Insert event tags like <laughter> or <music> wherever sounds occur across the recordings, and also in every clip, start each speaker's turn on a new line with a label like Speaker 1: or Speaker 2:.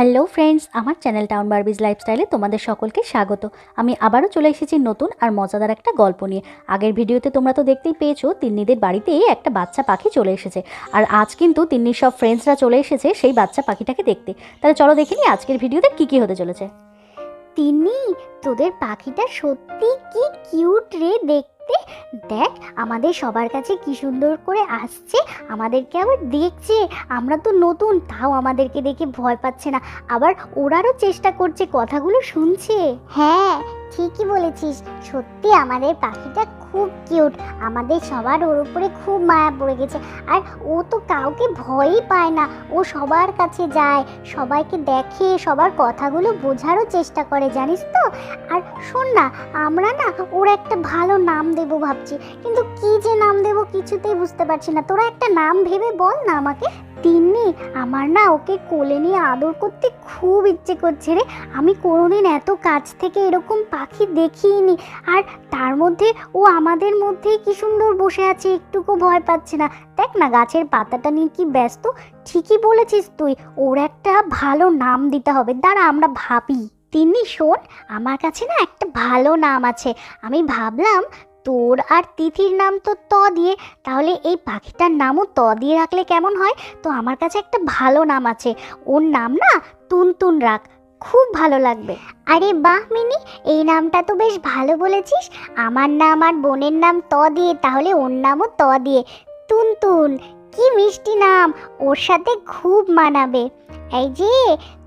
Speaker 1: Hello friends, আমার channel town Barbie's লাইফস্টাইলে তোমাদের সকলকে স্বাগত। আমি আবারও চলে এসেছি নতুন আর মজাদার একটা গল্প নিয়ে। আগের ভিডিওতে তোমরা তো দেখতেই পেয়েছ, তিন্নিদের বাড়িতে একটা বাচ্চা পাখি চলে এসেছে। আর আজ কিন্তু তিন্নির সব ফ্রেন্ডসরা চলে এসেছে সেই বাচ্চা পাখিটাকে দেখতে। তাহলে চলো দেখে নিই আজকের ভিডিওতে কী কী হতে চলেছে।
Speaker 2: তিনি তোদের পাখিটা সত্যি কি কিউট রে দেখতে। দেখ আমাদের সবার কাছে কি সুন্দর করে আসছে, আমাদেরকে আবার দেখছে। আমরা তো নতুন, তাও আমাদেরকে দেখে ভয় পাচ্ছে না। আবার ওরারও চেষ্টা করছে কথাগুলো শুনছে। হ্যাঁ ঠিকই বলেছিস। সত্যি আমাদের পাখিটা খুব কিউট। আমাদের সবার ওর উপরে খুব মায়া পড়ে গেছে। আর ও তো কাউকে ভয়ই পায় না। ও সবার কাছে যায়, সবাইকে দেখে, সবার কথাগুলো বোঝারও চেষ্টা করে, জানিস তো? আর শোন না, আমরা না ওর একটা ভালো নাম দেবো ভাবছি। কিন্তু কি যে নাম দেবো কিছুতেই বুঝতে পারছি না। তোরা একটা নাম ভেবে বল না আমাকে। তিন্নি, আমার না ওকে কোলে নিয়ে আদর করতে খুব ইচ্ছে করছে রে। আমি কোনোদিন এত কাছ থেকে এরকম পাখি দেখিনি। আর তার মধ্যে ও আমাদের মধ্যেই কি সুন্দর বসে আছে, একটুকু ভয় পাচ্ছে না। দেখ না, গাছের পাতাটা নিয়ে কি ব্যস্ত। ঠিকই বলেছিস তুই, ওর একটা ভালো নাম দিতে হবে। দাঁড়া, আমরা ভাবি। তিনি শোন, আমার কাছে না একটা ভালো নাম আছে। আমি ভাবলাম তোর আর তিথির নাম তো ত দিয়ে, তাহলে এই পাখিটার নামও ত দিয়ে রাখলে কেমন হয়? তো আমার কাছে একটা ভালো নাম আছে, ওর নাম না তুনতুন রাখ খুব ভালো লাগবে। আরে বাহ, মিনি, এই নামটা তো বেশ ভালো বলেছিস। আমার নাম আর বোনের নাম ত দিয়ে, তাহলে ওর নামও ত দিয়ে। তুনতুন, কি মিষ্টি নাম, ওর সাথে খুব মানাবে। এই যে,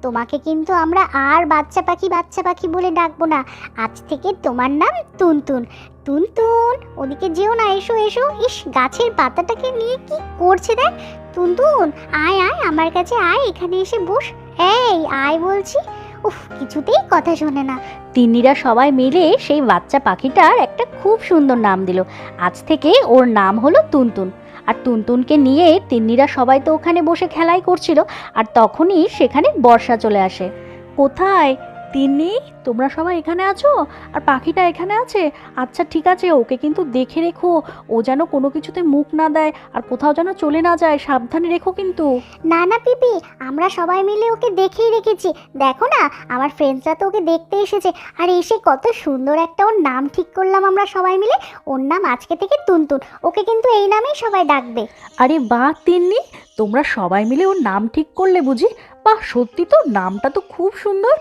Speaker 2: তোমাকে কিন্তু আমরা আর বাচ্চা পাখি বাচ্চা পাখি বলে ডাকবো না। আজ থেকে তোমার নাম তুনতুন। তুনতুন, ওদিকে যেও না, এসো এসো। ইস, গাছের পাতাটাকে নিয়ে কি করছে দেখ। তুনতুন, আয় আয়, আমার কাছে আয়, এখানে এসে বস। এই, আয় বলছি। উফ, কিছুতেই কথা শোনে না।
Speaker 1: তিন্নিরা সবাই মিলে সেই বাচ্চা পাখিটার একটা খুব সুন্দর নাম দিল। আজ থেকে ওর নাম হলো তুনতুন। আর তুনতুনকে নিয়ে তিন্নিরা সবাই তো ওখানে বসে খেলাই করছিল, আর তখনই সেখানে বর্ষা চলে আসে। কোথায়? তিন্নি তোমরা সবাই এখানে আছো? আর পাখিটা এখানে আছে? আচ্ছা ঠিক আছে ওকে কিন্তু দেখে রেখো। ও যেন কোনো কিছুতে মুখ না দেয় আর কোথাও যেন চলে না যায়। সাবধানে রেখো কিন্তু।
Speaker 2: না না পিপি আমরা সবাই মিলে ওকে দেখেই রেখেছি। দেখো না আমার ফ্রেন্ডসরা তো ওকে দেখতে এসেছে। আর এসে কত সুন্দর একটা ওর নাম ঠিক করলাম আমরা সবাই মিলে। ওর নাম আজকে থেকে তুনতুন। ওকে কিন্তু এই নামেই সবাই ডাকবে।
Speaker 1: আরে বাহ তিন্নি তোমরা সবাই মিলে ওর নাম ঠিক করলে বুঝি? বাহ সত্যি তো নামটা তো খুব সুন্দর।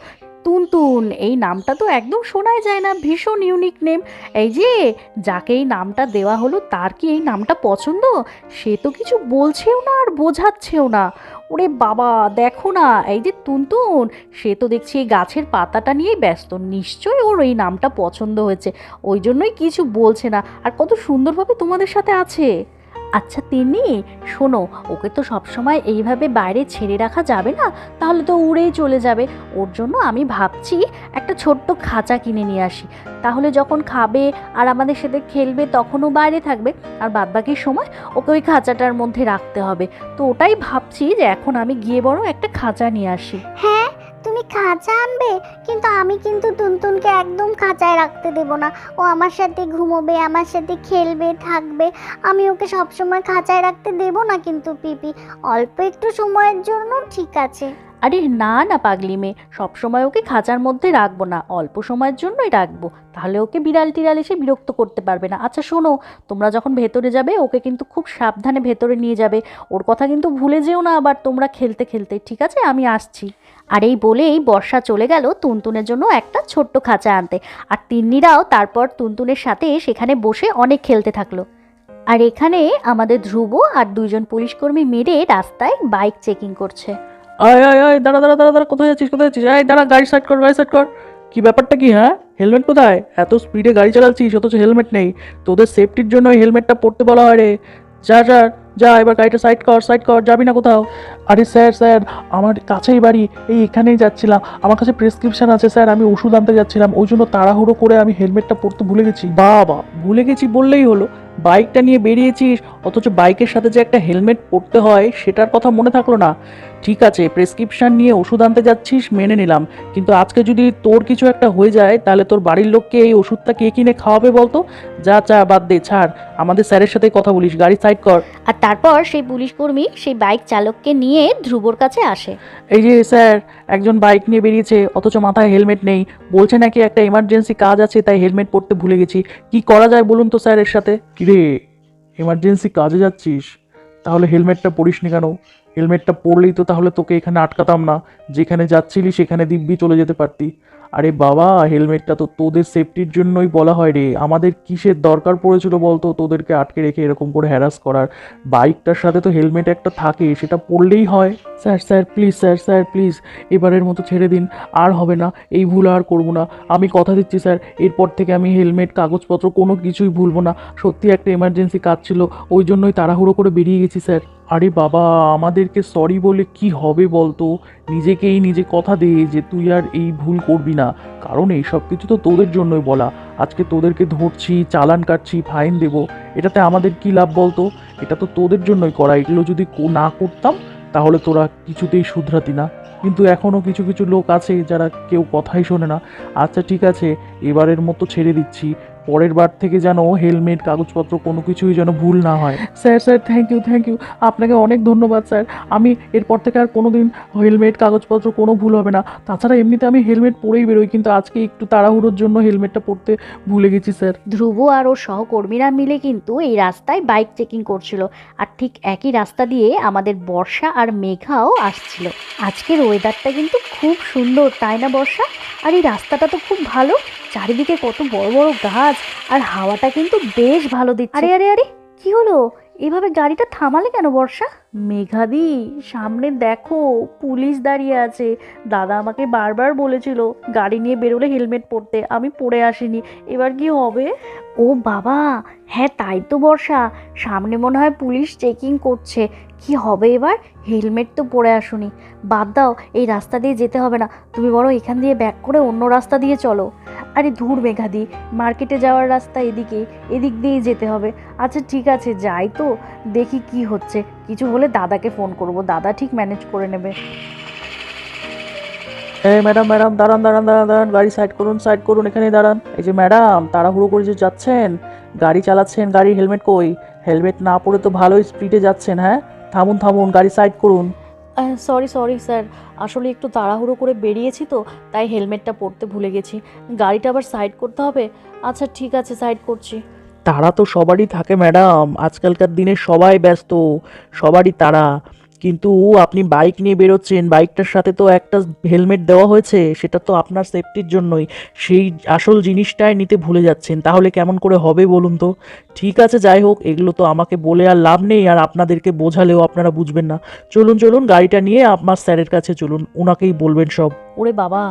Speaker 1: তুনতুন। এই নামটা তো একদম শোনাই যায় না, ভীষণ ইউনিক নেম এই যে, যাকে এই নামটা দেওয়া হলো, তার কি এই নামটা পছন্দ? সে তো কিছু বলছেও না আর বোঝাচ্ছেও না। ওরে বাবা, দেখো না, এই যে তুনতুন, সে তো দেখছি এই গাছের পাতাটা নিয়েই ব্যস্ত। নিশ্চয়ই ওর এই নামটা পছন্দ হয়েছে। ওই জন্যই কিছু বলছে না। আর কত সুন্দরভাবে তোমাদের সাথে আছে। আচ্ছা তিনি শোনো, ওকে তো সবসময় এইভাবে বাইরে ছেড়ে রাখা যাবে না, তাহলে তো উড়েই চলে যাবে। ওর জন্য আমি ভাবছি একটা ছোট্ট খাঁচা কিনে নিয়ে আসি। তাহলে যখন খাবে আর আমাদের সাথে খেলবে তখনও বাইরে থাকবে। আর বাদবাকি সময় ওকে ওই খাঁচাটার মধ্যে রাখতে হবে। তো ওটাই ভাবছি যে এখন আমি গিয়ে বরং একটা খাঁচা নিয়ে আসি।
Speaker 2: হ্যাঁ তুমি খাঁচা আনবে? কিন্তু আমি কিন্তু তুনতুনকে একদম খাঁচায় রাখতে দেব না। ও আমার সাথে ঘুমোবে, আমার সাথে খেলবে, থাকবে। আমি ওকে সবসময় খাঁচায় রাখতে দেব না কিন্তু পিপি। অল্প একটু সময়ের জন্য ঠিক আছে।
Speaker 1: আরে না না পাগলি মেয়ে, সবসময় ওকে খাঁচার মধ্যে রাখব না। অল্প সময়ের জন্যই রাখব। তাহলে ওকে বিড়াল টিড়াল এসে বিরক্ত করতে পারবে না। আচ্ছা শোনো, তোমরা যখন ভেতরে যাবে, ওকে কিন্তু খুব সাবধানে ভেতরে নিয়ে যাবে। ওর কথা কিন্তু ভুলে যেও না আবার তোমরা খেলতে খেলতে। ঠিক আছে? আমি আসছি। আর এই বলেই বর্ষা চলে গেল তুনতুনের জন্য একটা ছোট্ট খাঁচা আনতে। আর তিন্নিরাও তারপর তুনতুনের সাথে সেখানে বসে অনেক খেলতে থাকল। আর এখানে আমাদের ধ্রুব আর দুইজন পুলিশকর্মী মেরে রাস্তায় বাইক চেকিং করছে।
Speaker 3: আয় আয় আয়, দাঁড়া দাঁড়া দাঁড়া দাঁড়া, কোথায় যাচ্ছিস কোথায় যাচ্ছিস? আয়, দাঁড়া, গাড়ি সাইড কর, গাড়ি সাইড কর। কি ব্যাপারটা কি হ্যাঁ? হেলমেট কোথায়? এত স্পিডে গাড়ি চালাচ্ছিস, অথচ হেলমেট নেই। তোদের সেফটির জন্য হেলমেটটা পরতে বলা হয় রে। যা যা যা, এবার গাড়িটা সাইড কর সাইড কর, যাবি না কোথাও? আরে স্যার স্যার আমার কাছেই বাড়ি, এই এখানেই যাচ্ছিলাম। আমার কাছে প্রেসক্রিপশন আছে স্যার আমি ওষুধ আনতে যাচ্ছিলাম। ওই জন্য তাড়াহুড়ো করে আমি হেলমেটটা পরতে ভুলে গেছি। বাবা, ভুলে গেছি বললেই হলো। বাইকটা নিয়ে বেরিয়েছিস, অথচ বাইকের সাথে যে একটা হেলমেট পরতে হয়, সেটার কথা মনে থাকল না। ঠিক আছে প্রেসক্রিপশন নিয়ে ওষুধ আনতে যাচ্ছিস মেনে নিলাম। কিন্তু আজকে যদি তোর কিছু একটা হয়ে যায় তাহলে তোর বাড়ির লোককে এই ওষুধটা কে কিনে খাওয়াবে বলতো? যা চা বাদ দে ছাড়। আমাদের স্যারের সাথে কথা বলিস গাড়ি সাইড কর।
Speaker 1: আর তারপর সেই পুলিশ কর্মী সেই বাইক চালককে নিয়ে ধ্রুবর কাছে আসে।
Speaker 3: এই যে স্যার একজন বাইক নিয়ে বেরিয়েছে অথচ মাথায় হেলমেট নেই। বলছে নাকি একটা এমার্জেন্সি কাজ আছে তাই হেলমেট পরতে ভুলে গেছি। কি করা যায় বলুন তো স্যার এর সাথে? কিরে এমার্জেন্সি কাজে যাচ্ছিস? তাহলে হেলমেটটা পরিসনি কেন? হেলমেটটা পরলেই তো তাহলে তোকে এখানে আটকাতাম না। যেখানে যাচ্ছিলি সেখানে দিব্যি চলে যেতে পারতি। আরে বাবা, হেলমেটটা তো তোদের সেফটির জন্যই বলা হয় রে। আমাদের কিসের দরকার পড়েছিল বলতো? তোদেরকে আটকে রেখে এরকম করে হ্যারাস করার। বাইকটার সাথে তো হেলমেট একটা থাকে, সেটা পরলেই হয়। Sir sir please sir sir please এবারের মতো ছেড়ে দিন। আর হবে না, এই ভুল আর করব না। আমি কথা দিচ্ছি, স্যার। এরপর থেকে আমি হেলমেট, কাগজপত্র কোনো কিছুই ভুলবো না। সত্যি একটা এমার্জেন্সি কাজ ছিল, ওই জন্যই তাড়াহুড়ো করে বেরিয়ে গেছি, স্যার। আরে বাবা, আমাদেরকে সরি বলে কি হবে বলতো? নিজেকেই নিজে কথা দে যে তুই আর এই ভুল করবি না। কারণ এই সব কিছু তো তোদের জন্যই বলা। আজকে তোদেরকে ধরছি, চালান কাটছি ফাইন দেবো। এটাতে আমাদের কি লাভ বলতো? এটা তো তোদের জন্যই করা। এগুলো যদি না করতাম, তাহলে তোরা কিছুতেই শুধরাতি না। কিন্তু এখনও কিছু কিছু লোক আছে যারা কেউ কথাই শোনে না। আচ্ছা ঠিক আছে, এবারের মতো ছেড়ে দিচ্ছি। পরের বার থেকে যেন হেলমেট কাগজপত্র কোনো কিছুই যেন ভুল না হয়। Sir sir thank you thank you আপনাকে অনেক ধন্যবাদ স্যার। আমি এরপর থেকে আর কোনো দিন হেলমেট কাগজপত্র কোনো ভুল হবে না। তাছাড়া এমনিতে আমি হেলমেট পরেই বেরোই কিন্তু আজকে একটু তাড়াহুড়োর জন্য হেলমেটটা পরতে ভুলে গেছি স্যার।
Speaker 1: ধ্রুব আর ওর সহকর্মীরা মিলে কিন্তু এই রাস্তায় বাইক চেকিং করছিল। আর ঠিক একই রাস্তা দিয়ে আমাদের বর্ষা আর মেঘাও আসছিল। আজকের ওয়েদারটা কিন্তু খুব সুন্দর তাই না বর্ষা? আর এই রাস্তাটা তো খুব ভালো। চারিদিকে কত বড় বড় গাছ আর হাওয়াটা কিন্তু বেশ ভালো দিচ্ছে। আরে আরে আরে কি হলো? এভাবে গাড়িটা থামালে কেন বর্ষা? মেঘাদি সামনে দেখো পুলিশ দাঁড়িয়ে আছে। দাদা আমাকে বারবার বলেছিল গাড়ি নিয়ে বেরোলে হেলমেট পরতে। আমি পরে আসিনি। এবার কি হবে? ও বাবা হ্যাঁ তাই তো বর্ষা। সামনে মনে হয় পুলিশ চেকিং করছে। কি হবে এবার? হেলমেট তো পরে আসুনি। বাদ দাও, এই রাস্তা দিয়ে যেতে হবে না। তুমি বড় এখান দিয়ে ব্যাক করে অন্য রাস্তা দিয়ে চলো। আরে ধূর মেঘাদি মার্কেটে যাওয়ার রাস্তা এদিকে, এদিক দিয়েই যেতে হবে। আচ্ছা ঠিক আছে, যাই তো, দেখি কি হচ্ছে। কিছু হলে দাদাকে ফোন করব। দাদা ঠিক ম্যানেজ করে নেবে।
Speaker 3: এই ম্যাডাম ম্যাডাম দাঁড়ান দাঁড়ান দাঁড়ান দাঁড়ান গাড়ি সাইড করুন সাইড করুন এখানে দাঁড়ান। এই যে ম্যাডাম তাড়াহুড়ো করে যে যাচ্ছেন গাড়ি চালাচ্ছেন গাড়ির হেলমেট কই? হেলমেট না পরে তো ভালোই স্পিডে যাচ্ছেন হ্যাঁ? থামুন থামুন গাড়ি সাইড করুন।
Speaker 1: সরি সরি স্যার আসলে একটু তাড়াহুড়ো করে বেরিয়েছি তো তাই হেলমেটটা পরতে ভুলে গেছি। গাড়িটা আবার সাইড করতে হবে? আচ্ছা ঠিক আছে সাইড করছি।
Speaker 3: তারা তো সবারই থাকে ম্যাডাম আজকালকার দিনে সবাই ব্যস্ত সবারই তারা কিন্তু আপনি বাইক নিয়ে বেরোচ্ছেন, বাইকটার সাথে তো একটা হেলমেট দেওয়া হয়েছে, সেটা তো আপনার সেফটির জন্যই। সেই আসল জিনিসটাই নিতে ভুলে যাচ্ছেন, তাহলে কেমন করে হবে বলুন তো? ঠিক আছে, যাই হোক, এগুলো তো আমাকে বলে আর লাভ নেই, আর আপনাদেরকে বোঝালেও আপনারা বুঝবেন না। চলুন চলুন, গাড়িটা নিয়ে আপনার স্যারের কাছে চলুন ওনাকেই বলবেন সব।
Speaker 1: ওরে বাবা,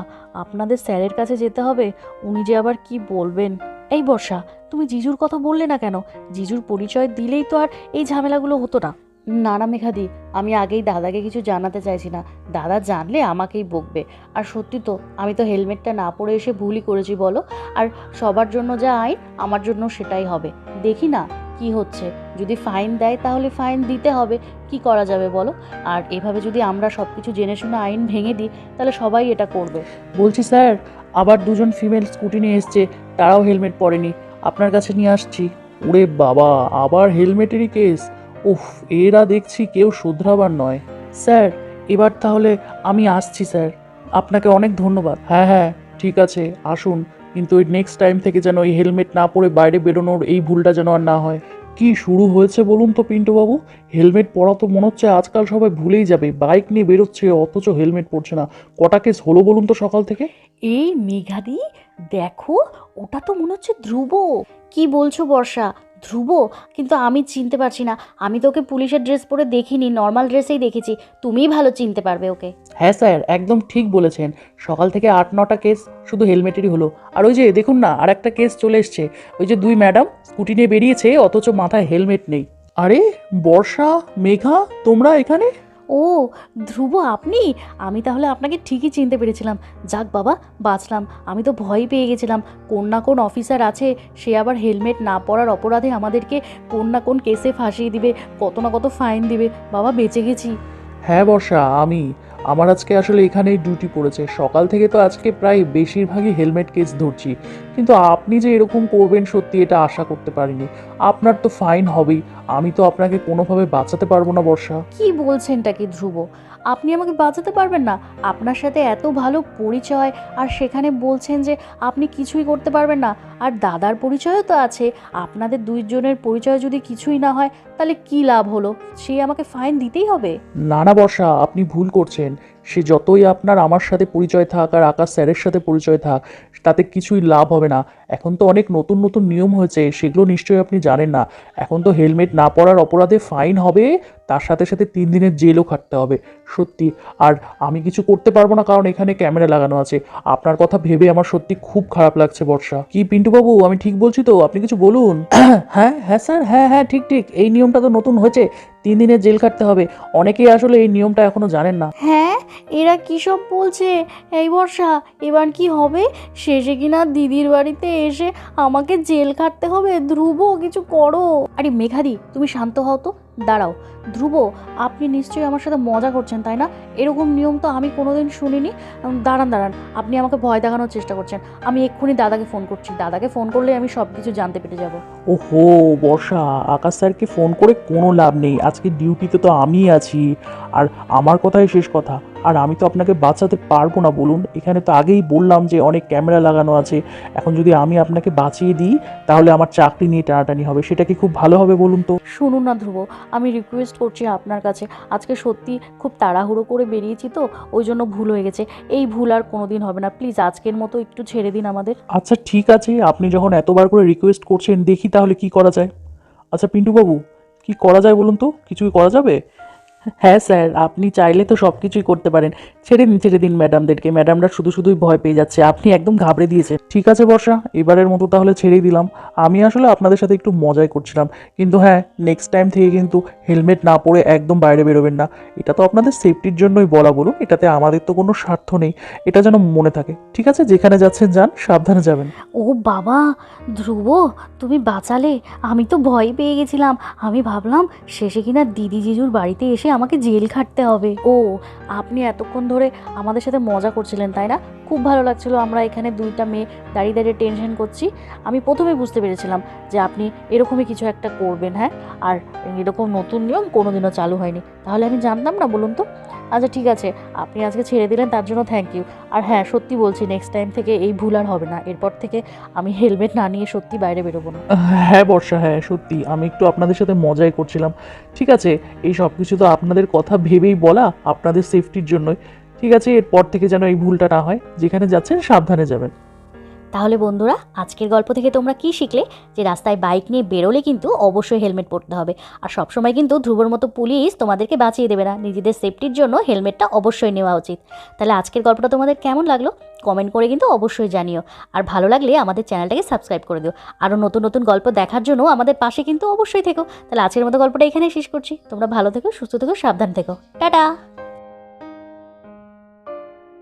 Speaker 1: আপনাদের স্যারের কাছে যেতে হবে? উনি যে আবার কি বলবেন? এই বর্ষা, তুমি জিজুর কথা বললে না কেন? জিজুর পরিচয় দিলেই তো আর এই ঝামেলাগুলো হতো না। না না মেঘাদি, আমি আগেই দাদাকে কিছু জানাতে চাইছি না। দাদা জানলে আমাকেই বকবে। আর সত্যি তো, আমি তো হেলমেটটা না পরে এসে ভুলই করেছি, বলো। আর সবার জন্য যা আইন, আমার জন্য সেটাই হবে। দেখি না কি হচ্ছে। যদি ফাইন দেয় তাহলে ফাইন দিতে হবে। কি করা যাবে, বলো? আর এভাবে যদি আমরা সব কিছু জেনে শুনে আইন ভেঙে দিই, তাহলে সবাই এটা করবে।
Speaker 3: বলছি স্যার, আবার দুজন ফিমেল স্কুটি নিয়ে এসছে, তারাও হেলমেট পরেনি। আপনার কাছে নিয়ে আসছি। ওরে বাবা, আবার হেলমেটেরই কেস। উফ এরা দেখছি কেউ শুধরাবার নয়। স্যার এবার তাহলে আমি আসছি স্যার। আপনাকে অনেক ধন্যবাদ। হ্যাঁ হ্যাঁ ঠিক আছে আসুন। কিন্তু ওই নেক্সট টাইম থেকে যেন এই হেলমেট না পরে বাইরে বেরোনোর এই ভুলটা যেন আর না হয়। কি শুরু হয়েছে বলুন তো পিন্টু বাবু হেলমেট পরা তো মনে হচ্ছে আজকাল সবাই ভুলেই যাবে। বাইক নিয়ে বেরোচ্ছে অথচ হেলমেট পরছে না। কটা কেস হলো বলুন তো সকাল থেকে?
Speaker 1: এই মেঘাদি দেখো ওটা তো মনে হচ্ছে ধ্রুব। কি বলছো বর্ষা? ধ্রুব? কিন্তু আমি চিনতে পারছি না। আমি তো ওকে পুলিশের ড্রেস পরে দেখিনি, নর্মাল ড্রেসেই দেখেছি। তুমিই ভালো চিনতে পারবে ওকে।
Speaker 3: হ্যাঁ স্যার, একদম ঠিক বলেছেন। সকাল থেকে আট, নটা কেস শুধু হেলমেটেরই হলো। আর ওই যে, দেখুন না, আর একটা কেস চলে এসছে। ওই যে দুই ম্যাডাম স্কুটি নিয়ে বেরিয়েছে, অথচ মাথায় হেলমেট নেই। আরে, বর্ষা, মেঘা, তোমরা এখানে?
Speaker 1: ও, ধ্রুব আপনি? আমি তাহলে আপনাকে ঠিকই চিনতে পেরেছিলাম। যাক বাবা, বাঁচলাম। আমি তো ভয় পেয়ে গেছিলাম। কোন না কোন অফিসার আছে, সে আবার হেলমেট না পরার অপরাধে আমাদেরকে কোন না কোন কেসে ফাঁসিয়ে দিবে, কত না কত ফাইন দিবে। বাবা, বেঁচে গেছি।
Speaker 3: হ্যাঁ বর্ষা, আমি। আমার আজকে আসলে এখানেই ডিউটি পড়েছে। সকাল থেকে তো আজকে প্রায় বেশিরভাগই হেলমেট কেস ধরছি। কিন্তু আপনি যে এরকম করবেন সত্যি এটা আশা করতে পারিনি। আপনার তো ফাইন হবেই। আমি তো আপনাকে কোনোভাবে বাঁচাতে পারব না বর্ষা।
Speaker 1: কি বলছেনটা কি ধ্রুব? আপনি আমাকে বাঁচাতে পারবেন না। আপনার সাথে এত ভালো পরিচয় আর সেখানে বলছেন যে আপনি কিছুই করতে পারবেন না। আর দাদার পরিচয়ও তো আছে। আপনাদের দুইজনের পরিচয় যদি কিছুই না হয় তাহলে কি লাভ হলো? সে আমাকে ফাইন দিতেই হবে।
Speaker 3: না না বর্ষা আপনি ভুল করছেন। সে যতই আপনার আমার সাথে পরিচয় থাক আর আকাশ স্যারের সাথে পরিচয় থাক, তাতে কিছুই লাভ হবে না। এখন তো অনেক নতুন নতুন নিয়ম হয়েছে, সেগুলো নিশ্চয়ই আপনি জানেন না। এখন তো হেলমেট না পরার অপরাধে ফাইন হবে, তার সাথে সাথে তিন দিনের জেলও খাটতে হবে। সত্যি, আর আমি কিছু করতে পারব না কারণ এখানে ক্যামেরা লাগানো আছে। আপনার কথা ভেবে আমার সত্যি খুব খারাপ লাগছে, বর্ষা। কি পিন্টুবাবু, আমি ঠিক বলছি তো? আপনি কিছু বলুন? <coughs> হ্যাঁ হ্যাঁ স্যার হ্যাঁ হ্যাঁ ঠিক ঠিক। এই নিয়মটা তো নতুন হয়েছে। তিন দিনের জেল কাটতে হবে। অনেকেই আসলে এই নিয়মটা এখনও জানেন না।
Speaker 1: হ্যাঁ এরা কি সব বলছে? এই বর্ষা এবার কি হবে? শেষে কিনা দিদির বাড়িতে এসে আমাকে জেল কাটতে হবে? ধ্রুব কিছু করো। আরে মেঘাদি তুমি শান্ত হও তো। দাঁড়াও, ধ্রুব, আপনি নিশ্চয়ই আমার সাথে মজা করছেন, তাই না? এরকম নিয়ম তো আমি কোনোদিন শুনিনি। দাঁড়ান দাঁড়ান, আপনি আমাকে ভয় দেখানোর চেষ্টা করছেন। আমি এক্ষুনি দাদাকে ফোন করছি। দাদাকে ফোন করলে আমি সব কিছু জানতে পেরে যাব।
Speaker 3: ওহো, বর্ষা, আকাশ স্যারকে ফোন করে কোনো লাভ নেই। আজকে ডিউটিতে তো আমি আছি। আর আমার কথাই শেষ কথা। আর আমি তো আপনাকে বাঁচাতে পারব না বলুন। এখানে তো আগেই বললাম যে অনেক ক্যামেরা লাগানো আছে। এখন যদি আমি আপনাকে বাঁচিয়ে দিই তাহলে আমার চাকরি নিয়ে টানাটানি হবে। সেটা কি খুব ভালো হবে বলুন তো?
Speaker 1: শুনুন না ধ্রুব আমি রিকোয়েস্ট করছি আপনার কাছে। আজকে সত্যি খুব তাড়াহুড়ো করে বেরিয়েছি তো ওই জন্য ভুল হয়ে গেছে। এই ভুল আর কোনোদিন হবে না। প্লিজ আজকের মতো একটু ছেড়ে দিন আমাদের।
Speaker 3: আচ্ছা ঠিক আছে। আপনি যখন এতবার করে রিকোয়েস্ট করছেন দেখি তাহলে কি করা যায়। আচ্ছা পিন্টু বাবু কি করা যায় বলুন তো? কিছুই করা যাবে? হ্যাঁ স্যার, আপনি চাইলে তো সব কিছুই করতে পারেন। ছেড়ে দিন ছেড়ে দিন ম্যাডামদেরকে। ম্যাডামরা শুধু শুধুই ভয় পেয়ে যাচ্ছে। আপনি একদম ঘাবড়ে দিয়েছে ঠিক আছে বর্ষা, এবারের মতো তাহলে ছেড়েই দিলাম। আমি আসলে আপনাদের সাথে একটু মজাই করছিলাম। কিন্তু হ্যাঁ নেক্সট টাইম থেকে কিন্তু হেলমেট না পরে একদম বাইরে বেরোবেন না। এটা তো আপনাদের সেফটির জন্যই বলা বলুন। এটাতে আমাদের তো কোনো স্বার্থ নেই। এটা যেন মনে থাকে। ঠিক আছে? যেখানে যাচ্ছেন যান, সাবধানে যাবেন।
Speaker 1: ও বাবা, ধ্রুব, তুমি বাঁচালে। আমি তো ভয় পেয়ে গেছিলাম। আমি ভাবলাম শেষে কিনা দিদি জিজুর বাড়িতে এসে আমাকে জেল খাটতে হবে। ও, আপনি এতক্ষণ ধরে আমাদের সাথে মজা করছিলেন, তাই না? খুব ভালো লাগছিল, আমরা এখানে দুইটা মেয়ে দাঁড়িয়ে দাঁড়িয়ে টেনশন করছি। আমি প্রথমে বুঝতে পেরেছিলাম যে আপনি এরকমই কিছু একটা করবেন হ্যাঁ? আর এরকম নতুন নিয়ম কোনোদিনও চালু হয়নি। তাহলে আমি জানতাম না, বলুন তো? আচ্ছা ঠিক আছে। আপনি আজকে ছেড়ে দিলেন, তার জন্য থ্যাংক ইউ আর হ্যাঁ সত্যি বলছি নেক্সট টাইম থেকে এই ভুল আর হবে না। এরপর থেকে আমি হেলমেট না নিয়ে সত্যি বাইরে বেরোবো না।
Speaker 3: হ্যাঁ বর্ষা হ্যাঁ সত্যি। আমি একটু আপনাদের সাথে মজাই করছিলাম। ঠিক আছে, এই সব কিছু তো আপনাদের কথা ভেবেই বলা, আপনাদের সেফটির জন্যই। ঠিক আছে, এরপর থেকে যেন এই ভুলটা না হয়। যেখানে যাচ্ছেন, সাবধানে যাবেন।
Speaker 1: তাহলে বন্ধুরা, আজকের গল্প থেকে তোমরা কি শিখলে? যে রাস্তায় বাইক নিয়ে বেরোলে কিন্তু অবশ্যই হেলমেট পরতে হবে। আর সবসময় কিন্তু ধ্রুবর মতো পুলিশ তোমাদেরকে বাঁচিয়ে দেবে না। নিজেদের সেফটির জন্য হেলমেটটা অবশ্যই নেওয়া উচিত। তাহলে আজকের গল্পটা তোমাদের কেমন লাগল? কমেন্ট করে কিন্তু অবশ্যই জানিও। আর ভালো লাগলে আমাদের চ্যানেলটাকে সাবস্ক্রাইব করে দিও। আরও নতুন নতুন গল্প দেখার জন্য আমাদের পাশে কিন্তু অবশ্যই থেকো। তাহলে আজকের মতো গল্পটা এখানেই শেষ করছি। তোমরা ভালো থেকো, সুস্থ থেকো, সাবধান থেকো। টাটা!